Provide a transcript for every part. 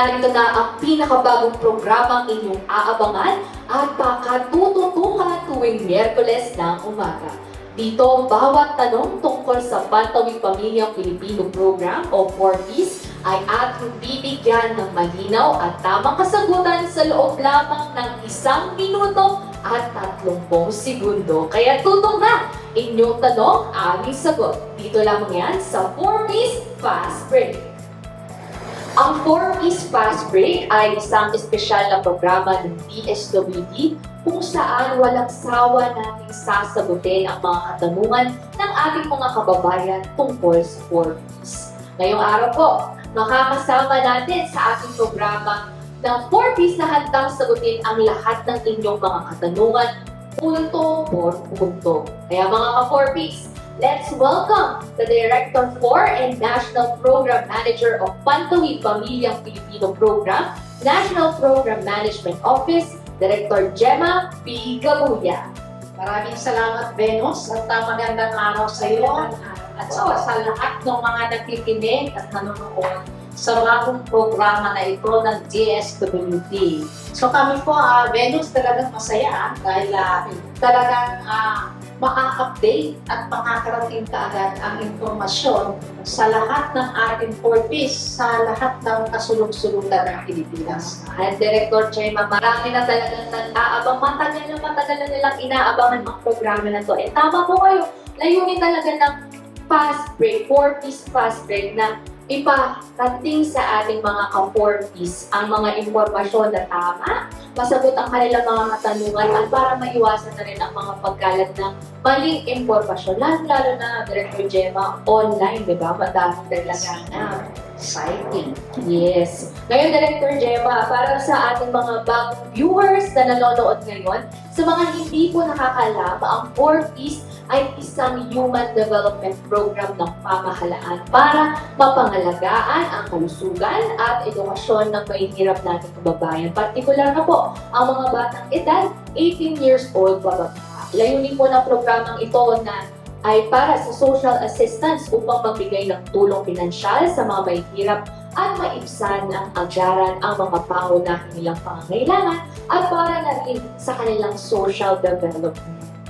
narito na ang pinakabagong programang inyong aabangan at pakatututukan tuwing Miyerkules ng umaga. Dito, bawat tanong tungkol sa Bantawing Pamilyang Pilipino Program o 4Ps ay ating bibigyan ng malinaw at tamang kasagutan sa loob lamang ng isang minuto at 30 segundo. Kaya tutok na! Inyong tanong, aming sagot. Dito lamang yan sa 4Ps Fast Break. Ang 4Ps Fast Break ay isang espesyal na programa ng DSWD kung saan walang sawa nating sasagutin ang mga katanungan ng ating mga kababayan tungkol sa 4Ps. Ngayong araw po, makakasama natin sa ating programa ng 4Ps na handang sagutin ang lahat ng inyong mga katanungan punto por punto. Kaya mga ka-4Ps, let's welcome the Director 4 and National Program Manager of Pantawid Pamilyang Pilipino Program, National Program Management Office, Director Gemma P. Gabuya. Maraming salamat, Venus, at uh, magandang araw sa iyo at sa, sa lahat ng mga nakikinig at nanonood sa bagong programa na ito ng DSWD. So kami po, ah, Venus, talagang masaya ah, dahil ah, talagang uh, maka-update at makakarating kaagad ang impormasyon sa lahat ng ating 4Ps, sa lahat ng kasulog-sulugan ng Pilipinas. At Director Gemma, marami na talagang nag-aabang. Matagal na matagal na nilang inaabangan ang programa na to. Eh, tama po kayo. Layunin talaga ng fast break, 4Ps fast break na iparating sa ating mga ka-4Ps ang mga impormasyon na tama, masagot ang kanilang mga katanungan at para maiwasan na rin ang mga pagkalat ng maling impormasyon. Lalo-lalo na, Director Gemma, online, di ba? Madaming talaga na. Exciting. Yes. Ngayon, Director Gemma, para sa ating mga bagong viewers na nanonood ngayon, sa mga hindi po nakakalam, ang 4Ps ay isang human development program ng pamahalaan para mapangalagaan ang kalusugan at edukasyon ng mahihirap nating kababayan. Partikular na po ang mga batang edad 18 years old pababa. Layunin po ng programang ito na ay para sa social assistance upang magbigay ng tulong pinansyal sa mga mahihirap at maibsan ng agaran ang mga pangunahing nilang pangangailangan at para na rin sa kanilang social development.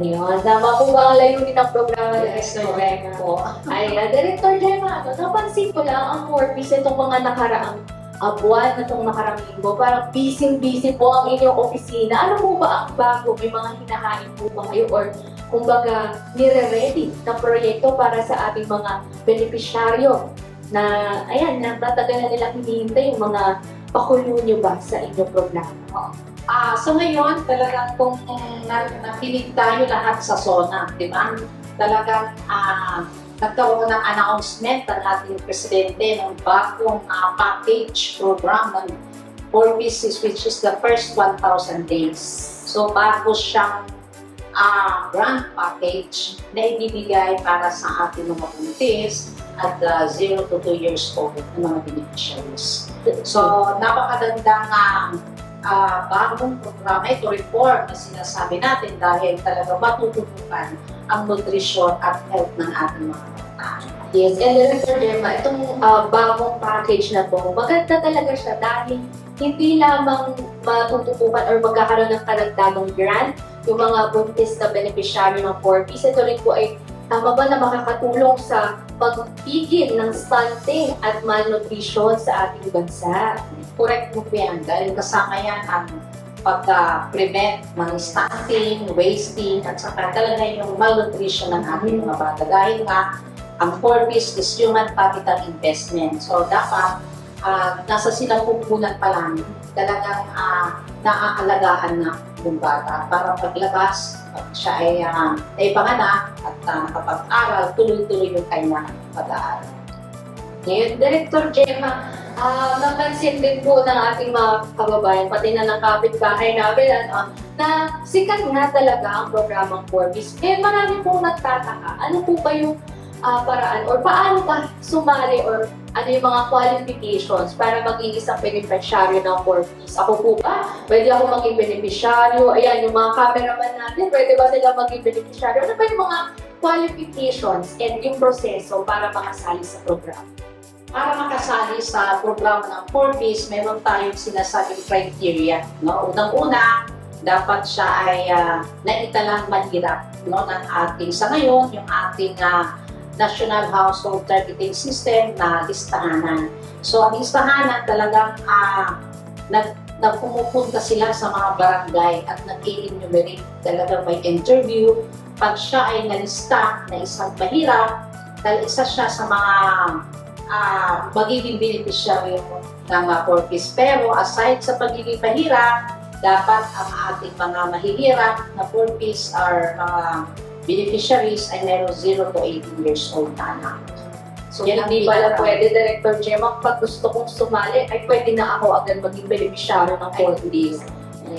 Ayun, tama po ba ang layunin ng programa na Yes, correct po. Ay, uh, Director Gemma, ano, napansin ko lang ang 4Ps itong mga nakaraang uh, buwan na itong nakarang linggo. Parang busy-busy po ang inyong opisina. Ano po ba ang bago? May mga hinahain po ba kayo? Or kumbaga, nire-ready na proyekto para sa ating mga benepisyaryo na, ayan, natatagal na nilang hinihintay yung mga pakulo nyo ba sa inyong programa? Ah, so ngayon, talagang kung na, nakinig tayo lahat sa SONA, di ba? Talagang ah, nagkaroon ng announcement ng ating presidente ng bagong ah, package program ng 4 pieces which is the first 1,000 days. So bago siyang ah, grant package na ibibigay para sa ating mga buntis at 0 to 2 years old ng mga beneficiaries. So, napakagandang ah, ah, bagong programa ito, reform na sinasabi natin dahil talaga matututukan ang nutrisyon at health ng ating mga bata. Yes, and Director Gemma, itong uh, bagong package na to, maganda talaga siya dahil hindi lamang matututukan or magkakaroon ng karagdagang grant yung mga buntis na beneficiary ng 4Ps. Ito rin po ay tama ba na makakatulong sa pagpigil ng stunting at malnutrition sa ating bansa. Correct po yan dahil kasama yan ang pagka-prevent ng stunting, wasting, at saka talaga yung malnutrition ng ating mga bata. Dahil nga, ang 4Ps is human capital investment. So, dapat ah, nasa sinapupunan pa lang, talagang ah, naaalagaan na yung bata para paglabas, pag siya ay uh, naipanganak at uh, nakapag-aral, tuloy-tuloy yung kanyang pag-aaral. Ngayon, Director Gemma, ah napansin din po ng ating mga kababayan, pati na ng kapitbahay namin, ano, na sikat nga talaga ang programang 4Ps. Eh, marami pong nagtataka. Ano po ba yung ah, paraan or paano ka sumali or ano yung mga qualifications para maging isang beneficiaryo ng 4Ps? Ako po ba? Pwede ako maging beneficiaryo? Ayan, yung mga cameraman natin, pwede ba sila maging beneficiaryo? Ano ba yung mga qualifications and yung proseso para makasali sa program? para makasali sa programa ng Forbes, meron tayong sinasabing criteria. No? Unang-una, dapat siya ay uh, naitalang manhirap no, ng ating, sa ngayon, yung ating ah, National Household Targeting System na listahanan. So, ang listahanan talagang uh, nag, nagpumupunta sila sa mga barangay at nag-enumerate. Talagang may interview. Pag siya ay nalista na isang mahirap, dahil isa siya sa mga ah, magiging beneficiary ng uh, Forbes. Pero aside sa pagiging mahirap, dapat ang ating mga mahihirap na Forbes or mga beneficiaries ay meron 0 to 18 years old na anak. So, Yan ang hindi pala pwede, Director Gemma, pag gusto kong sumali, ay pwede na ako agad maging beneficiary ng Forbes.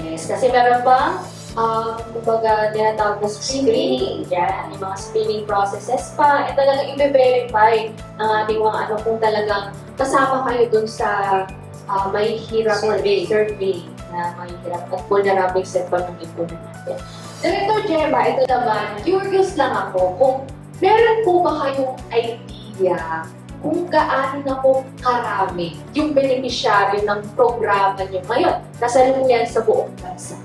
Yes, kasi meron bang, um, kumbaga, tinatawag na screening. Yan, yung mga screening processes pa. At talagang i-verify ng ating mga ano kung talagang kasama kayo dun sa uh, may hirap Survey. survey na may hirap at vulnerable set pa ng ipunan natin. Director Gemma, ito naman, curious lang ako kung meron po ba kayong idea kung gaano na po karami yung beneficiary ng programa niyo ngayon. Kasalukuyan sa buong bansa.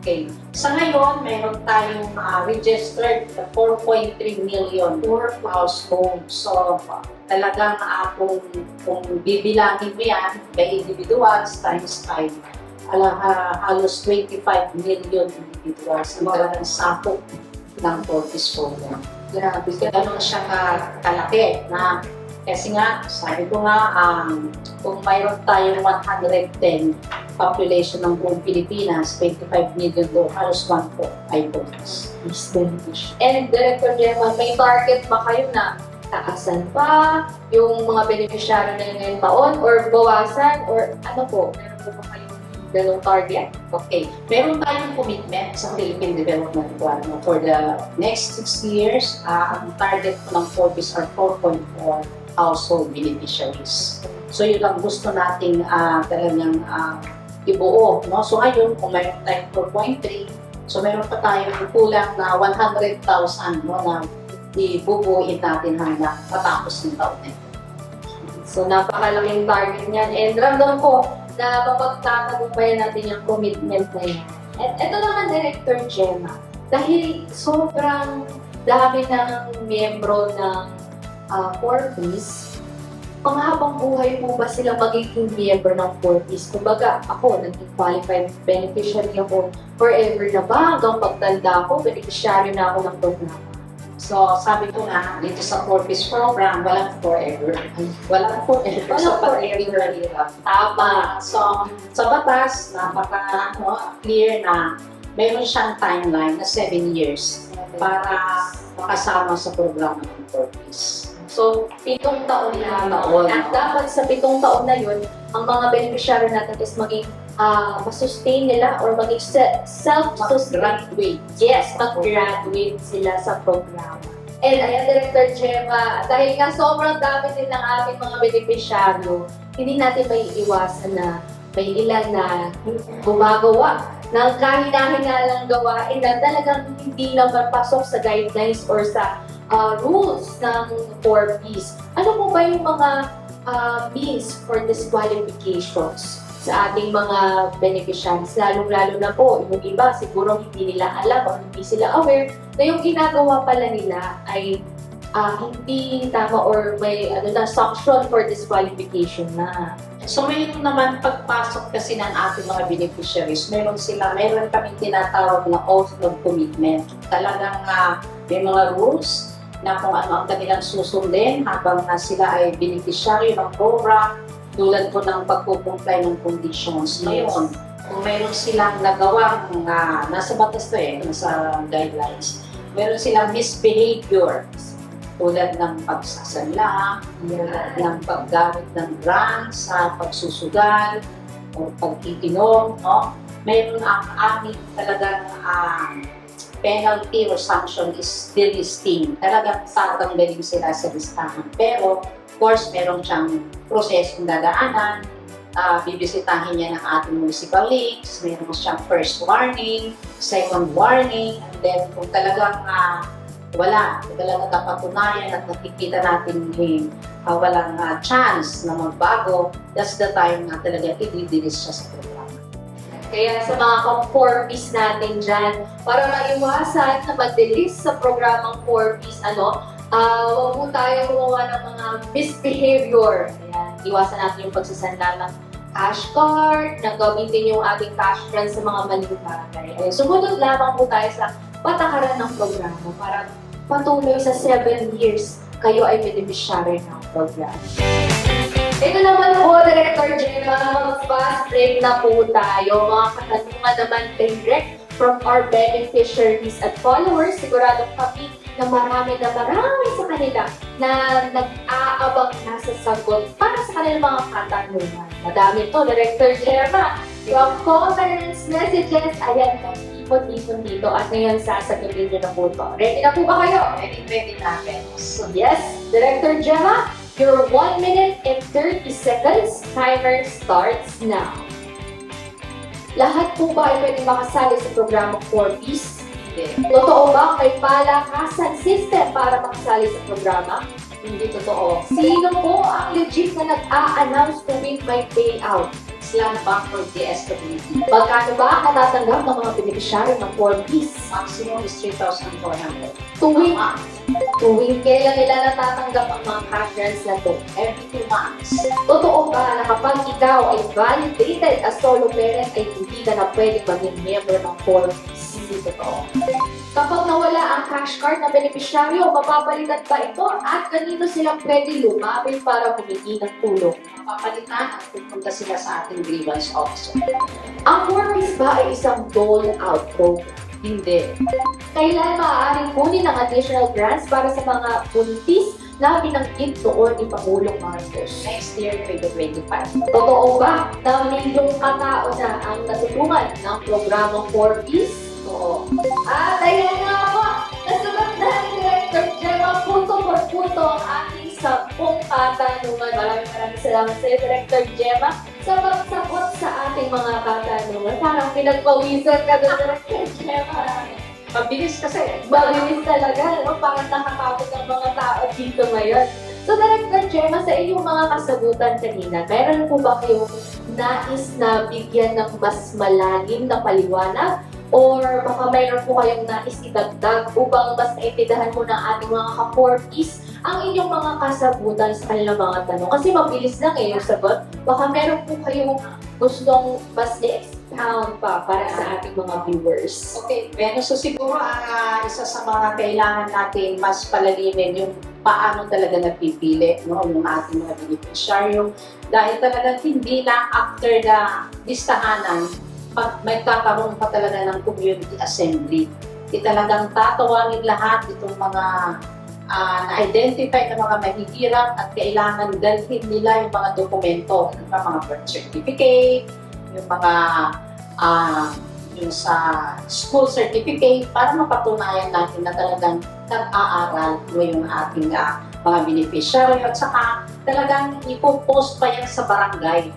Okay. Sa ngayon, meron tayong ah, registered na 4.3 million for households. So, talagang uh, kung, kung bibilangin mo yan by individuals times 5, ala, ah, halos 25 million individuals ang talagang sakop ng Fortis program. Grabe. Ganun siya ka- kalaki na kasi nga, sabi ko nga, um, kung mayroon tayong 110 population ng buong Pilipinas, 25 million doon, halos 1 po ay bonus. And Director Gemma, may target ba kayo na taasan pa yung mga beneficiary na ngayong taon or bawasan or ano po? Meron po ba kayong ganong target? Okay, meron tayong commitment sa Philippine Development Plan no, for the next 6 years. ah, ang target po ng Forbes are 4.4 household beneficiaries. So yun ang gusto nating ah, talagang ah, ibuo. No? So ngayon, kung mayroon tayong 4.3, so meron pa tayong kulang na 100,000 no, na ibubuuin natin hanggang matapos ng taon na ito. So, napakalaking target niyan. And ramdam ko na mapagtatagumpayan natin yung commitment na yan. At ito naman, Director Gemma, dahil sobrang dami ng miyembro ng uh, Forbes, panghabang buhay po ba sila magiging miyembro ng Forbes? Kumbaga, ako, naging qualified beneficiary ako forever na ba? Hanggang pagtanda ko, beneficiary na ako ng programa. So, sabi ko nga, dito sa Forbes program, walang forever. Walang forever. Walang sa forever. Tama. So, sa batas, napaka ano, clear na mayroon siyang timeline na 7 years para makasama sa programa ng Forbes. So, pitong taon na Taon. At dapat sa pitong taon na yun, ang mga beneficiary natin is maging ah masustain nila or maging se- self-sustain. Mag-graduate. Yes, mag-graduate sila sa programa. And ayan, Director Gemma, dahil nga sobrang dami din ng aming mga beneficiaryo, hindi natin may iwasan na may ilan na gumagawa ng kahina-hinalang gawain na talagang hindi naman pasok sa guidelines or sa uh, rules ng 4Ps. Ano po ba yung mga uh, means for disqualifications sa ating mga beneficiaries? Lalong-lalo na po, yung iba siguro hindi nila alam o hindi sila aware na yung ginagawa pala nila ay ah, hindi tama or may ano na sanction for disqualification na. So, mayroon naman pagpasok kasi ng ating mga beneficiaries, meron sila, meron kami tinatawag na oath of commitment. Talagang ah, may mga rules na kung ano ang kanilang susundin habang na sila ay beneficiary ng program tulad po ng pagpupumply ng conditions. Ngayon, kung meron silang nagawang uh, nasa batas to eh, nasa guidelines, meron silang misbehavior tulad ng pagsasanla, ng paggamit ng drugs sa pagsusugal o pagtitinom, no? Mayroon ang aming talagang um, penalty or sanction is delisting. Talagang tatanggalin sila sa listahan. Pero, of course, meron siyang prosesong dadaanan. Ah, bibisitahin niya ng ating municipal leagues. Meron siyang first warning, second warning, and then kung talagang ah, wala, talagang napatunayan at nakikita natin yung ah, walang ah, chance na magbago, that's the time na talaga i-release siya sa programa. Kaya sa mga conformists natin dyan, para maiwasan na mag-delist sa programang 4Ps, ano, ah huwag po tayo gumawa ng mga misbehavior. Ayan, iwasan natin yung pagsasanda ng cash card, na gamitin yung ating cash grant sa mga maling bagay. Ayan, sumunod lamang po tayo sa patakaran ng programa para patuloy sa 7 years kayo ay beneficiary ng program. Ito naman po, Director Gemma, mag-fast break na po tayo. Mga katanungan naman direct from our beneficiaries at followers. Sigurado kami na marami na marami sa kanila na nag-aabang na sa sagot para sa kanilang mga katanungan. Madami to, Director Gemma. From comments, messages, ayan, ipon-ipon dito at ngayon sasagutin niyo na po ito. Ready na po ba kayo? Ready, ready natin. So yes, Director Gemma, your 1 minute and 30 seconds timer starts now. Lahat po ba ay pwede makasali sa programang 4Ps? Hindi. Totoo ba may palakasan system para makasali sa programa? Hindi totoo. Sino po ang legit na nag-a-announce tuwing may payout? Islam Bank for DSWD. Magkano ba ang natatanggap ng mga beneficiary ng 4Ps? Maximum is 3,400. Tuwing, Ah, tuwing kailan nila natatanggap ang mga cash grants na to? every two months. Totoo ba na kapag ikaw ay validated as solo parent ay hindi ka na pwede maging member ng 4Ps? Hindi totoo. Kapag nawala ang cash card na benepisyaryo, mapapalitan ba ito at kanino sila pwede lumapit para humingi ng tulong? Mapapalitan at pupunta sila sa ating grievance officer. Ang 4Ps ba ay isang dole-out program? Hindi. Kailan maaaring kunin ang additional grants para sa mga buntis na binanggit noon ni Pangulong Marcos? Next year, 2025. Totoo ba na milyong katao na ang natulungan ng programang 4Ps? Oo. At ayan nga po, nasagot na ni Director Gemma punto por punto ang ating sampung katanungan. Maraming maraming salamat sa iyo, Director Gemma, sa pagsagot sa ating mga katanungan. Parang pinagpawisan ka doon, Director Gemma. Mabilis kasi. Mabilis talaga, no? Parang nakakapit ang mga tao dito ngayon. So, Director Gemma, sa iyong mga kasagutan kanina, meron po ba kayong nais na bigyan ng mas malalim na paliwanag? Or baka mayroon po kayong nais idagdag upang mas naintindihan mo ng ating mga ka-porkies ang inyong mga kasagutan sa kanilang mga tanong. Kasi mabilis lang eh yung sagot. Baka meron po kayong gustong mas i-expound pa para sa ating mga viewers. Okay, Venus, so siguro ang ah, isa sa mga kailangan natin mas palalimin yung paano talaga napipili no, yung ating mga beneficiaryo. Dahil talaga hindi lang after the listahanan, pag may kakaroon pa talaga ng community assembly. Di talagang tatawagin lahat itong mga ah, na-identify na mga mahihirap at kailangan dalhin nila yung mga dokumento, yung mga birth certificate, yung mga ah, yung sa school certificate para mapatunayan natin na talagang nag-aaral mo yung ating ah, mga beneficiary at saka talagang ipopost pa yan sa barangay.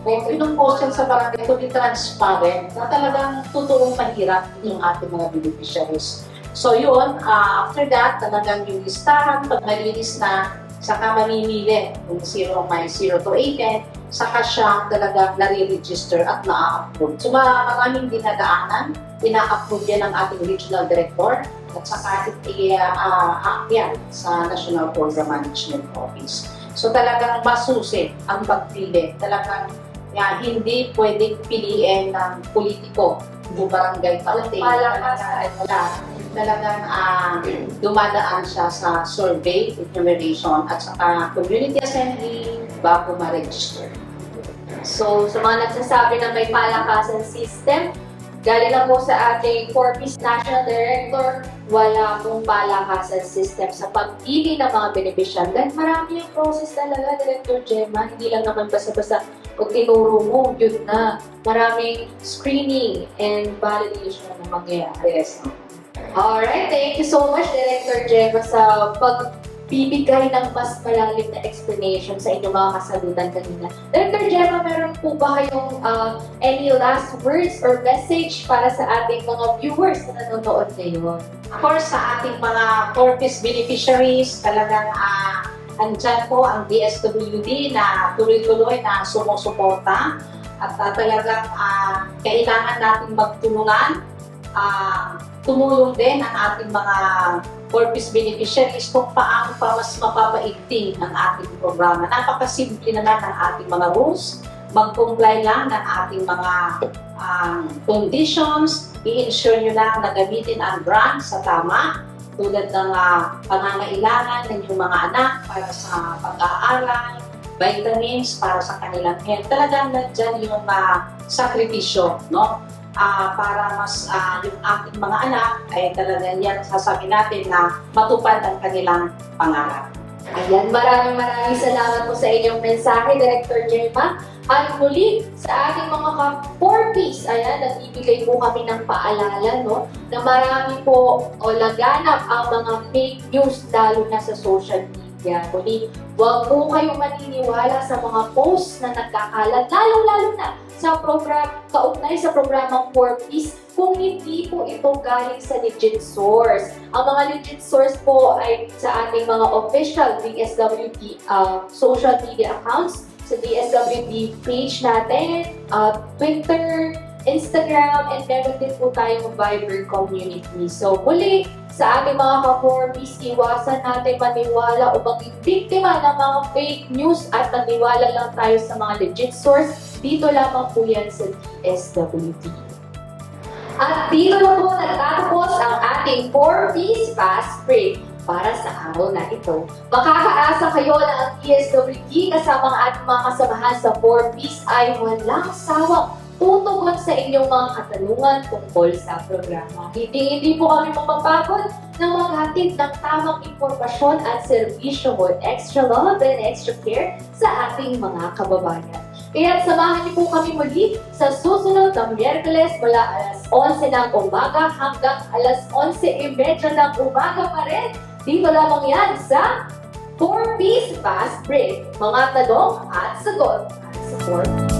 Kung pinupost yan sa barangay, to be transparent na talagang totoong mahirap yung ating mga beneficiaries. So yun, ah, after that, talagang yung listahan, pag malinis na, saka mamimili kung zero may 0 to 18, saka siya talaga nare-register at na-approve. So ma- maraming dinadaanan, ina-approve yan ng ating regional director at saka i-act sa National Program Management Office. So talagang masusi ang pagpili. Talagang yan, hindi pwedeng piliin ng politiko o barangay palating. Palakasan. Wala. Talagang ah, dumadaan siya sa survey, enumeration, at saka community assembly bago ma-register. So, sa mga nagsasabi na may palakasan system, galing lang po sa ating Corpus National Director, wala pong palakasan system sa pagpili ng mga beneficiary. Dahil marami yung process talaga, Director Gemma. Hindi lang naman basta-basta pag tinuro mo, yun na. Maraming screening and validation na mangyayari. Yes. Alright, thank you so much, Director Gemma, sa pagbibigay ng mas malalim na explanation sa inyong mga kasagutan kanina. Director Gemma, meron po ba kayong uh, any last words or message para sa ating mga viewers na nanonood ngayon? Of course, sa ating mga corpus beneficiaries, talagang ah, andyan po ang DSWD na tuloy-tuloy na sumusuporta at uh, talagang ah, kailangan natin magtulungan. Ah, tumulong din ang ating mga purpose beneficiaries kung paano pa mas mapapaigting ang ating programa. Napakasimple naman ng ating mga rules. Mag-comply lang ng ating mga um, conditions. I-ensure nyo lang na gamitin ang brand sa tama tulad ng ah, pangangailangan ng inyong mga anak para sa pag-aaral, vitamins para sa kanilang health. Talagang nandyan yung uh, sakripisyo, no? Ah, para mas ah, yung ating mga anak ay talagang yan sasabi natin na matupad ang kanilang pangarap. Ayan, maraming maraming salamat po sa inyong mensahe, Director Jerma. At muli, sa ating mga ka-4Ps, ayan, nagbibigay po kami ng paalala, no, na marami po o laganap ang mga fake news, lalo na sa social media. Muli, huwag po kayong maniniwala sa mga posts na nagkakalat, lalong-lalo na sa program, kaugnay sa programang 4Ps, kung hindi po ito galing sa legit source. Ang mga legit source po ay sa ating mga official DSWD uh, social media accounts, sa DSWD page natin, uh, Twitter, Instagram, and meron din po tayong Viber community. So, muli, sa ating mga ka-formies, iwasan natin maniwala o maging biktima ng mga fake news at maniwala lang tayo sa mga legit source. Dito lamang po yan sa DSWD. At dito na po natatapos ang ating 4Ps Fast Break para sa araw na ito. Makakaasa kayo na ang DSWD kasama ang ating mga kasamahan sa 4Ps ay walang sawang tutugon sa inyong mga katanungan tungkol sa programa. Hindi hindi po kami mapapagod na maghatid ng tamang impormasyon at serbisyo with extra love and extra care sa ating mga kababayan. Kaya samahan niyo po kami muli sa susunod na Miyerkules mula alas 11 ng umaga hanggang alas 11.30 ng umaga pa rin. Dito lamang yan sa 4 Piece Fast Break. Mga tanong at sagot at support